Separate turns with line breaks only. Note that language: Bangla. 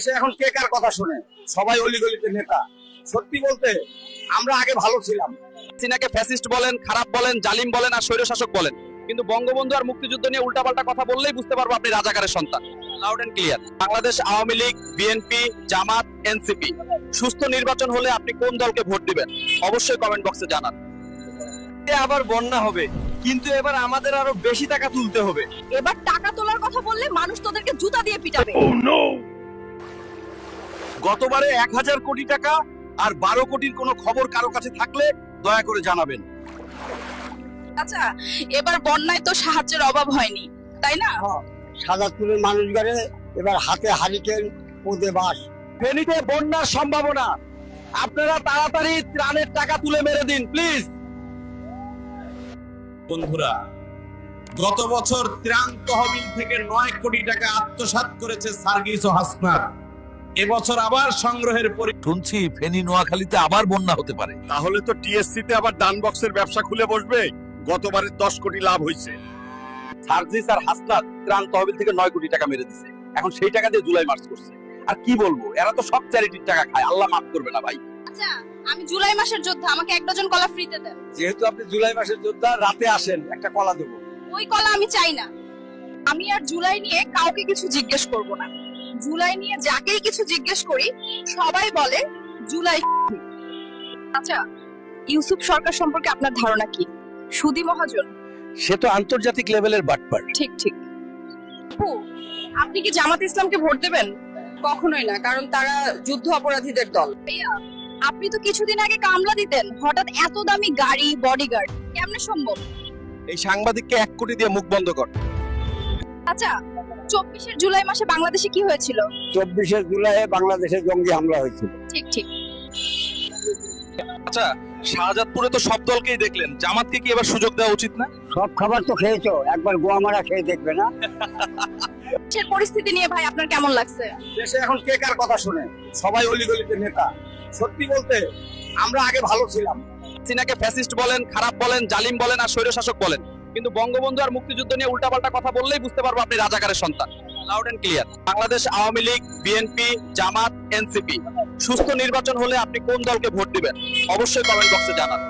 দেশে এখন কে কার কথা শুনে? সবাই অলিগলিতে নেতা। সত্যি বলতে আমরা আগে ভালো ছিলাম।
হাসিনাকে ফ্যাসিস্ট বলেন খারাপ বলেন জালিম বলেন আর স্বৈরশাসক বলেন। কিন্তু বঙ্গবন্ধু আর মুক্তিযুদ্ধ নিয়ে উল্টাপাল্টা কথা বললেই বুঝতে পারব আপনি রাজাকারের সন্তান। Loud and clear Bangladesh Awami League BNP Jamaat NCP. সুস্থ নির্বাচন হলে আপনি কোন দলকে ভোট দিবেন? অবশ্যই কমেন্ট বক্সে জানান।
আবার বন্যা হবে কিন্তু এবার আমাদের আরও বেশি টাকা তুলতে হবে।
এবার টাকা তোলার কথা বললে মানুষ তোদেরকে জুতা দিয়ে পিটাবে।
গতবারে এক হাজার কোটি টাকা আর বারো কোটির কোনো খবর কারও কাছে থাকলে দয়া করে জানাবেন।
আচ্ছা এবার বন্যায় তো সাহায্যের অভাব হয়নি তাই না?
সাদাতুলের মানুষগারে এবার হাতে হারিকেন পদে বাস
ফেনীতে বন্যার সম্ভাবনা। আপনারা তাড়াতাড়ি ত্রাণের টাকা তুলে মেরে দিন প্লিজ।
বন্ধুরা গত বছর ত্রাণ তহবিল থেকে নয় কোটি টাকা আত্মসাৎ করেছে সার্গিস ও হাসনাত। এবছর আবার সংগ্রহের পরি
শুনছি ফেনী নোয়াখালীতে আবার বন্যা হতে পারে।
তাহলে তো টিএসসি তে আবার ডান বক্সের ব্যবসা খুলে বসবে। গতবারের দশ কোটি লাভ হয়েছে
সার্জিস আর হাসনাত ত্রাণ তহবিল থেকে নয় কোটি টাকা মেরে দিছে। এখন সেই টাকা দিয়ে জুলাই মার্চ করছে। আর কি বলব এরা তো সব চ্যারিটির টাকা খায়। আল্লাহ মাফ করবে না ভাই।
আচ্ছা আমি জুলাই মাসের যোদ্ধা আমাকে এক ডজন কলা ফ্রিতে দেন।
যেহেতু আপনি জুলাই মাসের যোদ্ধা রাতে আসেন একটা কলা দেবো।
ওই কলা আমি চাই না। আমি আর জুলাই নিয়ে কাউকে কিছু জিজ্ঞেস করব না। জুলাই নিয়ে যাকেই কিছু জিজ্ঞেস করি সবাই বলে জুলাই আচ্ছা ইউসুফ সরকার সম্পর্কে আপনার ধারণা কি? সুদি মহাজন।
সে তো আন্তর্জাতিক লেভেলের বাটপার।
ঠিক ঠিক। আপনি কি জামাত ইসলামকে ভোট দেবেন? কখনোই না কারণ তারা যুদ্ধ অপরাধীদের দল। আপনি তো কিছুদিন আগে কামলা দিতেন হঠাৎ এত দামি গাড়ি বডিগার্ড কেমনে সম্ভব?
এই সাংবাদিককে এক কোটি দিয়ে মুখ বন্ধ কর।
আচ্ছা চব্বিশের জুলাই মাসে বাংলাদেশে কি হয়েছিল?
চব্বিশে জুলাইয়ে বাংলাদেশে জঙ্গি হামলা হয়েছিল।
ঠিক ঠিক।
আচ্ছা শাহজাদপুরে তো সব দলকেই দেখলেন। জামাতকে কি এবার সুযোগ দেওয়া উচিত না?
সব খাবার তো খেয়েছো একবার গোয়ামারা খেয়ে দেখবে না?
দেশের পরিস্থিতি নিয়ে ভাই আপনার কেমন লাগছে?
দেশে এখন কে কার কথা শুনে? সবাই অলিগলিতে নেতা। সত্যি বলতে আমরা আগে ভালো ছিলাম।
হাসিনাকে ফ্যাসিস্ট বলেন খারাপ বলেন জালিম বলেন আর স্বৈরশাসক বলেন। কিন্তু বঙ্গবন্ধু আর মুক্তিযুদ্ধ নিয়ে উল্টাপাল্টা কথা বললেই বুঝতে পারব আপনি রাজাকারের সন্তান। Loud and clear Bangladesh, Awami League BNP Jamaat NCP সুস্থ নির্বাচন হলে আপনি কোন দলকে ভোট দিবেন? অবশ্যই কমেন্ট বক্সে জানান।